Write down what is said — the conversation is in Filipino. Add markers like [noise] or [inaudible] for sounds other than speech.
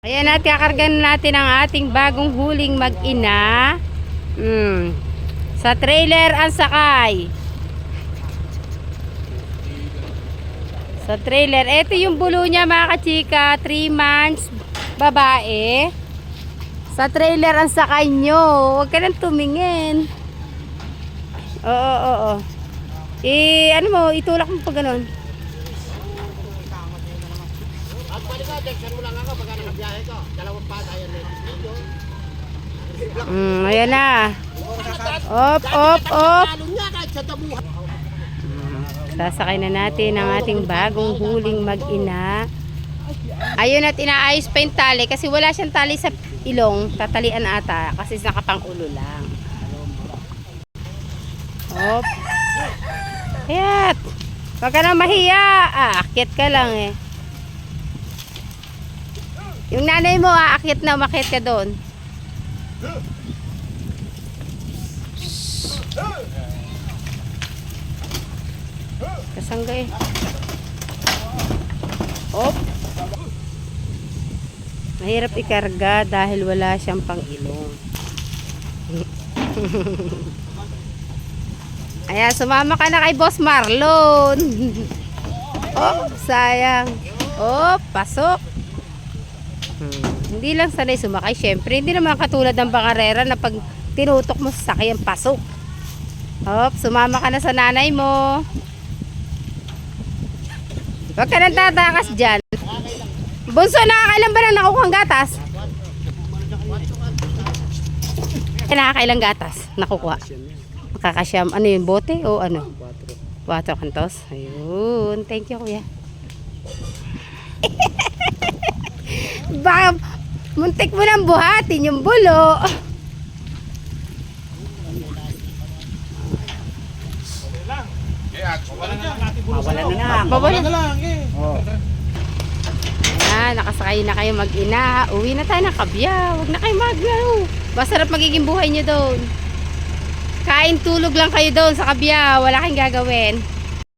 Ayan at kakargan natin ang ating bagong huling mag-ina. Mm. Sa trailer ang sakay. Sa trailer. Ito yung bulo niya mga kachika. 3 months. Babae. Sa trailer ang sakay nyo. Huwag ka nang tumingin. Oo, oo, oo. Eh, ano mo, itulak mo pa ganun. Pwede ka, Jackson mo lang ako pagka nakabiyahe ko. Dalawang pata yan eh. Mm, ayan na. Op, op, op. Damuhan. Sasakay na natin ang ating bagong huling mag-ina. Ayun at inaayos pa yung tali kasi wala siyang tali sa ilong. Tatalian ata kasi nakapang-ulo lang. Op. Ayat. Huwag ka na mahiya. Ah, akyat ka lang eh. Yung nanay mo, aakyat na, umakyat ka doon. Kasangga eh. Op. Mahirap ikarga dahil wala siyang pang-ilong. [laughs] Ayan, sumama ka na kay Boss Marlon. [laughs] oh, sayang. Oh, pasok. Hmm. Hindi lang sanay sumakay. Siyempre, hindi naman katulad ng bangarera na pag tinutok mo sa sakyan, pasok. Hop, sumama ka na sa nanay mo. Huwag ka nang tatakas dyan. Bunso, nakakailan ba na nakukuhang gatas? Eh, nakakailang gatas nakukuha? Makakasyam. Ano yun, bote o ano? Water kantos. Ayun. Thank you, kuya. Baka muntik mo nang buhatin yung bulo. Mawala na na. Babala. na lang eh. Ayan, nakasakay na kayo mag-ina. Uwi na tayo ng kabya. Huwag na kayo mag ano. Masarap magiging buhay nyo doon. Kain tulog lang kayo doon sa kabya. Wala kayong gagawin.